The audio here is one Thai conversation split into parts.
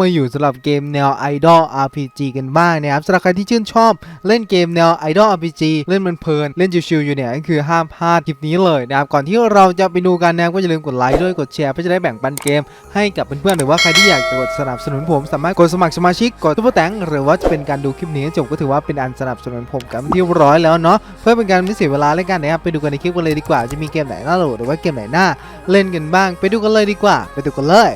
มาอยู่สำหรับเกมแนว Idol RPG กันบ้างนะครับสำหรับใครที่ชื่นชอบเล่นเกมแนว Idol RPG เล่นมันเพลินเล่นชิวๆอยู่เนี่ยก็คือห้ามพลาดคลิปนี้เลยนะครับก่อนที่เราจะไปดูกันนะครับก็อย่าลืมกดไลค์ด้วยกดแชร์เพื่อจะได้แบ่งปันเกมให้กับเพื่อนๆหรือว่าใครที่อยากจะกดสนับสนุนผม สามารถกดสมัครสมาชิกกดตุ๊บแตงหรือว่าจะเป็นการดูคลิปนี้จบก็ถือว่าเป็นอันสนับสนุนผมกันที่เรียบร้อยแล้วเนาะเพื่อเป็นการไม่เสียเวลาเล่นกันนะครับไปดูกันในคลิปกันเลยดีกว่า จะมีเกมไหนน่าโหลดหรือว่าเกมไหนน่าเล่นกันบ้าง ไปดูกันเลยดีกว่า ไปดูกันเลย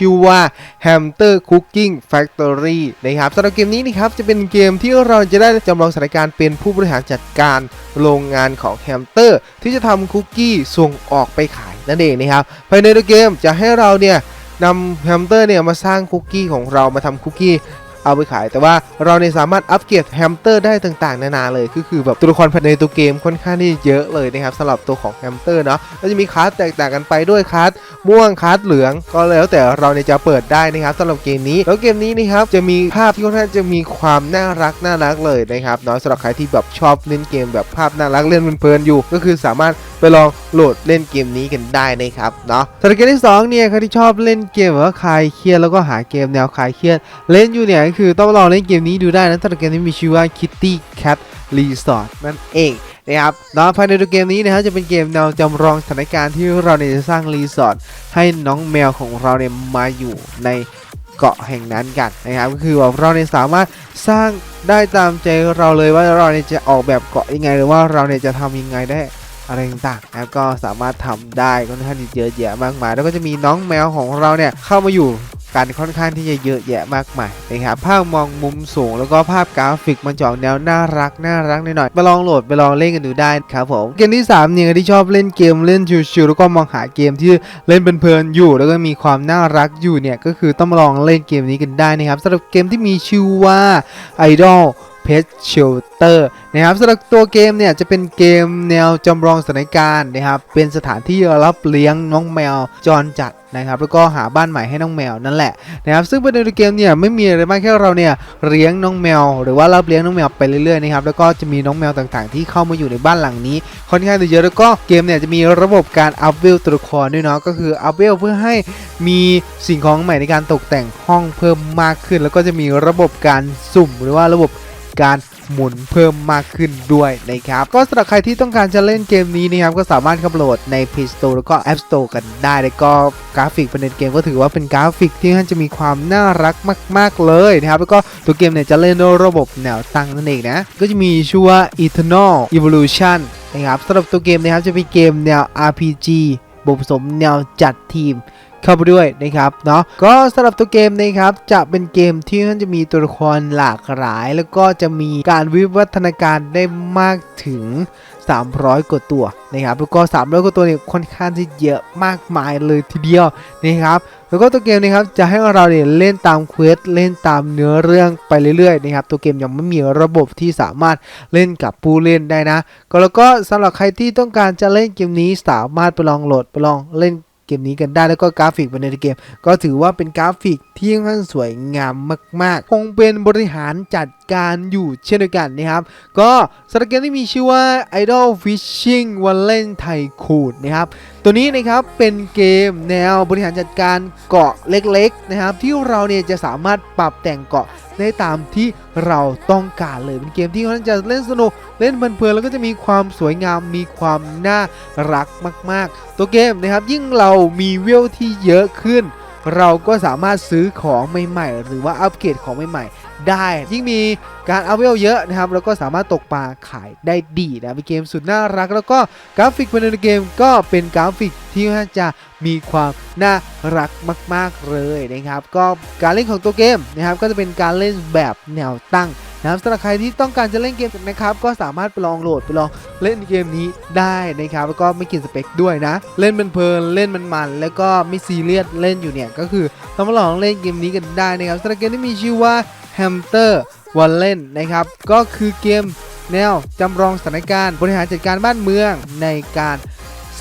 ชื่อว่า Hamster Cooking Factory นะครับสำหรับเกมนี้นะครับจะเป็นเกมที่เราจะได้จำลองสถานการณ์เป็นผู้บริหารจัดการโรงงานของแฮมสเตอร์ ที่จะทำคุกกี้ส่งออกไปขายนั่นเองนะครับภายในตัวเกมจะให้เราเนี่ยนำแฮมสเตอร์เนี่ยมาสร้างคุกกี้ของเรามาทำคุกกี้เอาไปขายแต่ว่าเราเนี่ยสามารถอัปเกรดแฮมสเตอร์ได้ต่างๆ นานาเลยก็คือแบบตัวละครภายในตัวเกมค่อนข้างที่เยอะเลยนะครับสำหรับตัวของแฮมสเตอร์เนาะก็จะมีคลาสแตกต่างกันไปด้วยคลาสม่วงคัสเหลืองก็แล้วแต่เราเนี่ยจะเปิดได้นะครับสำหรับเกมนี้แล้วเกมนี้นะครับจะมีภาพที่ค่อนข้างจะมีความน่ารักน่ารักเลยนะครับเนาะสำหรับใครที่แบบชอบเล่นเกมแบบภาพน่ารักเล่นเพลินๆอยู่ ก็คือสามารถไปลองโหลดเล่นเกมนี้กันได้นะครับเนาะสำหรับเกมที่สองเนี่ยใครที่ชอบเล่นเกมแบบว่าคลายเครียดแล้วก็หาเกมแนวคลายเครียดเล่นอยู่เนี่ยก็คือต้องลองเล่นเกมนี้ดูได้นะสำหรับเกมนี้มีชื่อว่า Kitty Cat Resort นั่นเอง นะครับนาะภายในตัวเกมนี้นะครับจะเป็นเกมแนวจำลองสถานการณ์ที่เราเนี่ยจะสร้างรีสอร์ทให้น้องแมวของเราเนี่ยมาอยู่ในเกาะแห่งนั้นกันนะครับก็คือว่าเราเนี่ยสามารถสร้างได้ตามใจเราเลยว่าเราเนี่ยจะออกแบบเกาะยังไง หรือว่าเราเนี่ยจะทำยังไงได้อะไรต่างๆนะครับก็สามารถทำได้ค่อนข้างที่เยอะแยะมากมาย แล้วก็จะมีน้องแมวของเราเนี่ยเข้ามาอยู่ กันค่อนข้างที่จะเยอะแยะมากมายนะครับภาพมองมุมสูงแล้วก็ภาพกราฟิกมันจอกแนวน่ารักน่ารักหน่อยๆไปลองโหลดไปลองเล่นกันดูได้ครับผมเกมที่3เนี่ยที่ชอบเล่นเกมเล่นชิวๆแล้วก็มองหาเกมที่เล่นเพลินๆอยู่ แล้วก็มีความน่ารักอยู่เนี่ยก็คือต้องลองเล่นเกมนี้กันได้นะครับสำหรับเกมที่มีชื่อว่า Idol Pet Shelter นะครับสำหรับตัวเกมเนี่ยจะเป็นเกมแนวจำลองสถานการณ์นะครับเป็นสถานที่รับเลี้ยงน้องแมวจรจัดนะครับแล้วก็หาบ้านใหม่ให้น้องแมวนั่นแหละนะครับซึ่งประเด็นในเกมเนี่ยไม่มีอะไรมากแค่เราเนี่ยเลี้ยงน้องแมว หรือว่ารับเลี้ยงน้องแมวไปเรื่อยๆนะครับแล้วก็จะมีน้องแมวต่างๆ ที่เข้ามาอยู่ในบ้านหลังนี้ค่อนข้างจะเยอะแล้วก็เกมเนี่ยจะมีระบบการอัพเวลตัวละครด้วยเนาะก็คืออัพเวลเพื่อให้มีสิ่งของใหม่ในการตกแต่งห้องเพิ่มมากขึ้น แล้วก็จะมีระบบการสุ่มหรือว่าระบบ การหมุนเพิ่มมากขึ้นด้วยนะครับ ก็สำหรับใครที่ต้องการจะเล่นเกมนี้นะครับ ก็สามารถเข้าโหลดใน Play Store แล้วก็ App Store กันได้แล้วก็กราฟิกภายในเกมก็ถือว่าเป็นกราฟิกที่ท่านจะมีความน่ารักมาก ๆ เลยนะครับ แล้วก็ตัวเกมเนี่ยจะเล่นด้วยระบบแนวตั้งนั่นเองนะ ก็จะมีชื่อว่า Eternal Evolution นะครับสำหรับตัวเกมนะครับจะเป็นเกมแนว RPG บผสมแนวจัดทีม เข้าไปด้วยนะครับเนาะก็สำหรับตัวเกมนะครับจะเป็นเกมที่มันจะมีตัวละครหลากหลาย แล้วก็จะมีการวิวัฒนาการได้มากถึง 300 กว่าตัวนะครับแล้วก็300กว่าตัวเนี่ยค่อนข้างที่เยอะมากมายเลยทีเดียวนะครับแล้วก็ตัวเกมนะครับจะให้เราเนี่ยเล่นตามเควสเล่นตามเนื้อเรื่องไปเรื่อยๆนะครับตัวเกมยังไม่มีระบบที่สามารถเล่นกับผู้เล่นได้นะ ก็แล้วก็สำหรับใครที่ต้องการจะเล่นเกมนี้สามารถไปลองโหลดไปลองเล่น เกมนี้กันได้แล้วก็กราฟิกภายในเกม ก็ถือว่าเป็นกราฟิกที่ค่อนข้างสวยงามมากๆ คงเป็นบริหารจัดการอยู่เช่นเดียวกันนะครับ ก็สำหรับเกมที่มีชื่อว่า Idol Fishing Wallen Tycoon นะครับตัวนี้นะครับเป็นเกมแนวบริหารจัดการเกาะเล็กๆนะครับ ที่เราเนี่ยจะสามารถปรับแต่งเกาะได้ตามที่เราต้องการเลยเป็นเกมที่ค่อนข้างจะเล่นสนุกเล่นเพลินๆแล้วก็จะมีความสวยงามมีความน่ารักมาก ๆ ตัวเกมนะครับยิ่งเรามีเวลที่เยอะขึ้น เราก็สามารถซื้อของใหม่ๆ หรือว่าอัปเกรดของใหม่ๆ ได้ ยิ่งมีการอัพเวลเยอะนะครับแล้วก็สามารถตกปลาขายได้ดีนะเป็นเกมสุดน่ารัก แล้วก็กราฟิกภายในเกมก็เป็นกราฟิกที่น่าจะมีความน่ารักมาก ๆเลยนะครับ ก็การเล่นของตัวเกมนะครับก็จะเป็นการเล่นแบบแนวตั้งนะครับสำหรับใครที่ต้องการจะเล่นเกมนะครับก็สามารถไปลองโหลดไปลองเล่นเกมนี้ได้นะครับแล้วก็ไม่กินสเปคด้วยนะ เล่นมันเพลินเล่นมันๆแล้วก็ไม่ซีเรียสเล่นอยู่เนี่ยก็คือต้องมาลองเล่นเกมนี้กันได้นะครับสำหรับเกมที่มีชื่อว่า Hamster w a l l e n นะครับ ก็คือเกมแนวจำลองสถานการณ์บริหารจัดการบ้านเมืองในการ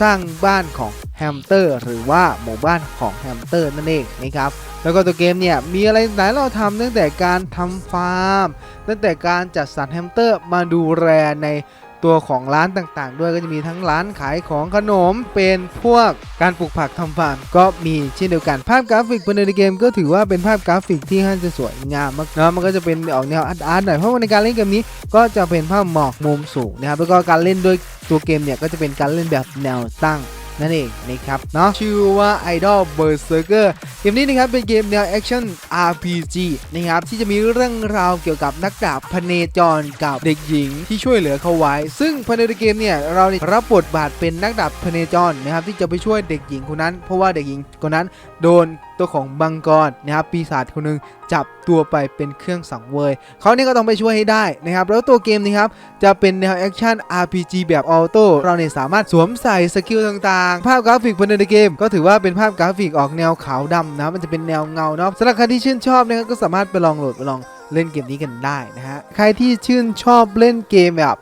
สร้างบ้านของแฮมสเตอร์หรือว่าหมู่บ้านของแฮมสเตอร์นั่นเองนะครับแล้วก็ตัวเกมเนี่ยมีอะไรหลายเราทำตั้งแต่การทำฟาร์ม ตั้งแต่การจัดสรรแฮมสเตอร์มาดูแลใน ตัวของร้านต่างๆ ด้วยก็จะมีทั้งร้านขายของขนมเป็นพวกการปลูกผักทำฟาร์มก็มีเช่นเดียวกันภาพกราฟิกภายในเกมก็ถือว่าเป็นภาพกราฟิกที่ค่อนข้างจะสวยงามมากนะมันก็จะเป็นออกแนวอาร์ตๆหน่อยเพราะว่าในการเล่นเกมนี้ก็จะเป็นภาพหมอกมุมสูงนะครับแล้วก็การเล่นด้วยตัวเกมเนี่ยก็จะเป็นการเล่นแบบแนวตั้ง นั่นเองนะครับเนาะชื่อว่า Idol Berserker เกมนี้นะครับเป็นเกมแนวแอคชั่น RPG นะครับที่จะมีเรื่องราวเกี่ยวกับนักดาบพเนจรกับเด็กหญิงที่ช่วยเหลือเขาไว้ ซึ่งภายในเกมเนี่ยเรารับบทบาทเป็นนักดาบพเนจรนะครับที่จะไปช่วยเด็กหญิงคนนั้น เพราะว่าเด็กหญิงคนนั้นโดนตัวของบังกรนะครับปีศาจคนหนึงจับตัวไปเป็นเครื่องสังเวยเขาเนี่ยก็ต้องไปช่วยให้ได้นะครับแล้วตัวเกมนี้ครับจะเป็นแนวแอคชั่น RPG แบบออโต้เราเนี่ยสามารถสวมใส่สกิลต่างๆ ภาพกราฟิกภายในเกม ก็ถือว่าเป็นภาพกราฟิกออกแนวขาวดำนะมันจะเป็นแนวเงาเนาะสำหรับใครที่ชื่นชอบนะครับก็สามารถไปลองโหลดไปลองเล่นเกมนี้กันได้นะฮะใครที่ชื่นชอบเล่นเกมแบบ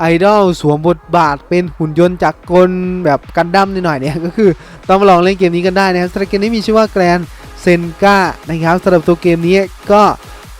ไอดอลสวมบทบาทเป็นหุ่นยนต์จากกลแบบกันดั้มนิดหน่อยเนี่ยก็คือต้องมาลองเล่นเกมนี้กันได้นะครับสำหรับเกมนี้มีชื่อว่าแกรนเซนกานะครับสำหรับตัวเกมนี้ก็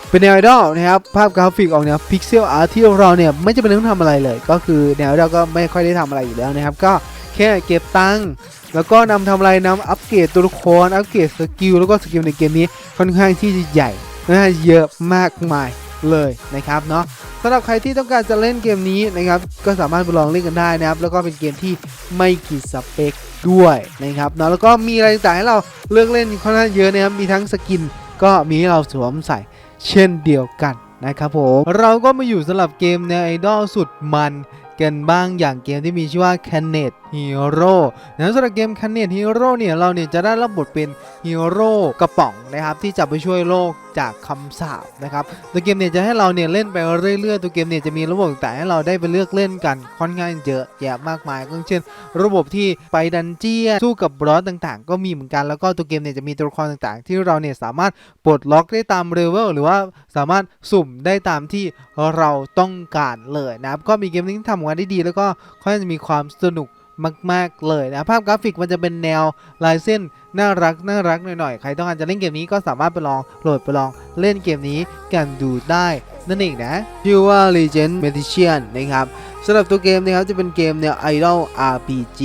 เป็นแนวไอดอลนะครับภาพกราฟิกออกแนวพิกเซลอาร์ที่เราเนี่ยไม่จำเป็นต้องทำอะไรเลย ก็คือแนวไอดอลก็ไม่ค่อยได้ทำอะไรอยู่แล้วนะครับก็ ค่เก็บตังค์แล้วก็นำทำอะไรนำอัปเกรดตัวละครอัปเกรดสกิลแล้วก็สกิลในเกมนี้ค่อนข้างที่จะใหญ่นะฮะเยอะมากมายเลยนะครับเนาะสำหรับใครที่ต้องการจะเล่นเกมนี้นะครับก็สามารถไปลองเล่นกันได้นะครับแล้วก็เป็นเกมที่ไม่ขีดสเปคด้วยนะครับเนาะแล้วก็มีอะไรต่างๆให้เราเลือกเล่นค่อนข้างเยอะนะครับมีทั้งสกินก็มีให้เราสวมใส่เช่นเดียวกันนะครับผมเราก็มาอยู่สำหรับเกมในไอดอลสุดมัน กันบ้างอย่างเกมที่มีชื่อว่า c a n e t Hero นะสำหรับเกม c a n e t Hero เนี่ยเราเนี่ยจะได้รับบทเป็นฮีโร่กระป๋องนะครับที่จะไปช่วยโลกจากคำสาปนะครับตัวเกมเนี่ยจะให้เราเนี่ยเล่นไปเรื่อยๆตัวเกมเนี่ยจะมีระบบต่างๆให้เราได้ไปเลือกเล่นกันค่อนข้างเยอะแยะมากมายก็เช่น ระบบที่ไปดันเจียนสู้กับบอสต่างๆ ก็มีเหมือนกันแล้วก็ตัวเกมเนี่ยจะมีตัวละครต่างๆ ที่เราเนี่ยสามารถปลดล็อกได้ตามเลเวลหรือว่าสามารถสุ่มได้ตามที่เราต้องการเลยนะครับก็มีเกมนี้ที่ทำออกมาได้ดี แล้วก็ค่อนข้างจะมีความสนุก มาก ๆ เลยนะภาพกราฟิกมันจะเป็นแนวลายเส้นน่ารักน่ารักหน่อยๆ ใครต้องการจะเล่นเกมนี้ก็สามารถไปลองโหลดไปลองเล่นเกมนี้กันดูได้นั่นเองนะ ชื่อว่า Legend Magician นะครับสำหรับตัวเกมนะครับจะเป็นเกมแนว Idol RPG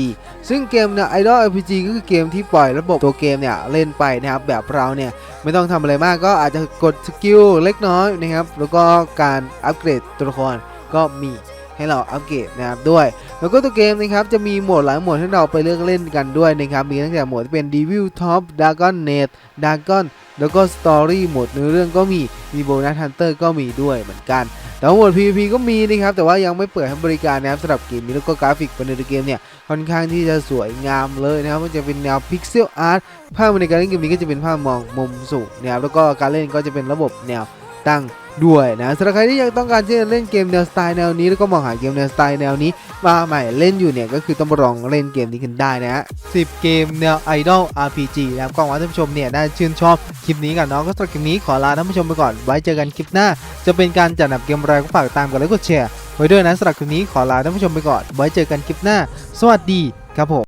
ซึ่งเกมเนี่ย Idol RPG ก็คือเกมที่ปล่อยระบบตัวเกมเนี่ยเล่นไปนะครับแบบเราเนี่ยไม่ต้องทำอะไรมากก็อาจจะกดสกิลเล็กน้อยนะครับแล้วก็การอัปเกรดตัวละครก็มี ให้เราอัปเกรดนะครับด้วย แล้วก็ตัวเกมนะครับจะมีโหมดหลายโหมดให้เราไปเลือกเล่นกันด้วยนะครับมีตั้งแต่โหมดที่เป็น Devil Top Dragon Net Dragon แล้วก็ Story โหมดเนื้อเรื่องก็มีมีโบนัสฮันเตอร์ก็มีด้วยเหมือนกัน แต่โหมด PVP ก็มีนะครับ แต่ว่ายังไม่เปิดให้บริการนะครับสำหรับเกมนี้แล้วก็กราฟิกภายในเกมเนี่ยค่อนข้างที่จะสวยงามเลยนะครับมันจะเป็นแนวพิกเซลอาร์ตภาพในการเล่นเกมนี้ก็จะเป็นภาพมองมุมสูงนะครับแล้วก็การเล่นก็จะเป็นระบบแนว ตั้งด้วยนะสำหรับใครที่ยังต้องการที่จะเล่นเกมแนวสไตล์แนวนี้แล้วก็มองหาเกมแนวสไตล์แนวนี้ มาใหม่เล่นอยู่เนี่ยก็คือต้องลองเล่นเกมนี้กันได้นะฮะ10เกมแนว Idol RPG นะครับก็หวังว่าท่านผู้ชมเนี่ยได้ชื่นชอบคลิปนี้กันเนาะก็สำหรับคลิปนี้ขอลาท่านผู้ชมไปก่อนไว้เจอกันคลิปหน้า จะเป็นการจัดอันดับเกมอะไรก็ฝากตามกันแล้วกดแชร์ไว้ด้วยนะสำหรับคลิปนี้ขอลาท่านผู้ชมไปก่อนไว้เจอกันคลิปหน้า สวัสดีครับผม